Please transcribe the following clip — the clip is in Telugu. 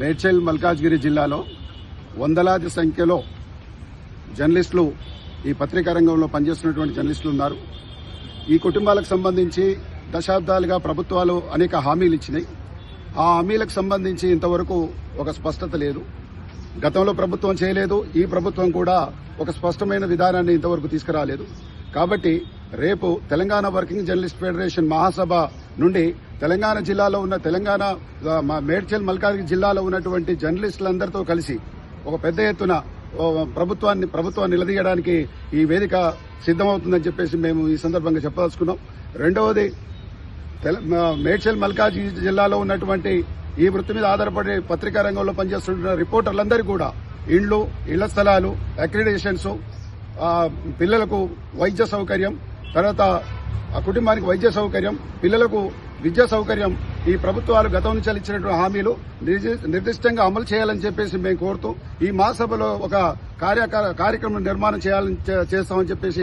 మేడ్చల్ మల్కాజ్గిరి జిల్లాలో వందలాది సంఖ్యలో జర్నలిస్టులు ఈ పత్రికా రంగంలో పనిచేస్తున్నటువంటి జర్నలిస్టులు ఉన్నారు. ఈ కుటుంబాలకు సంబంధించి దశాబ్దాలుగా ప్రభుత్వాలు అనేక హామీలు ఇచ్చినాయి. ఆ హామీలకు సంబంధించి ఇంతవరకు ఒక స్పష్టత లేదు. గతంలో ప్రభుత్వం చేయలేదు. ఈ ప్రభుత్వం కూడా ఒక స్పష్టమైన విధానాన్ని ఇంతవరకు తీసుకురాలేదు. కాబట్టి రేపు తెలంగాణ వర్కింగ్ జర్నలిస్ట్ ఫెడరేషన్ మహాసభ నుండి తెలంగాణ జిల్లాలో ఉన్న తెలంగాణ మా మేడ్చల్ మల్కాజ్గిరి జిల్లాలో ఉన్నటువంటి జర్నలిస్టులందరితో కలిసి ఒక పెద్ద ఎత్తున ప్రభుత్వాన్ని ప్రభుత్వాన్ని నిలదీయడానికి ఈ వేదిక సిద్దమవుతుందని చెప్పేసి మేము ఈ సందర్భంగా చెప్పదలుచుకున్నాం. రెండవది తెల- మ- మేడ్చల్ మల్కాజ్గిరి జిల్లాలో ఉన్నటువంటి ఈ వృత్తి మీద ఆధారపడి పత్రికా రంగంలో పనిచేస్తున్న రిపోర్టర్లందరూ కూడా ఇండ్లు ఇళ్ళ స్థలాలు అక్రిడేషన్స్ పిల్లలకు వైద్య సౌకర్యం తర్వాత ఆ కుటుంబానికి వైద్య సౌకర్యం పిల్లలకు విద్యా సౌకర్యం ఈ ప్రభుత్వాలు గతం నుంచి ఇచ్చినటువంటి హామీలు నిర్దిష్టంగా అమలు చేయాలని చెప్పేసి మేము కోరుతూ ఈ మహాసభలో ఒక కార్యక్రమం నిర్మాణం చేయాలని చేస్తామని చెప్పేసి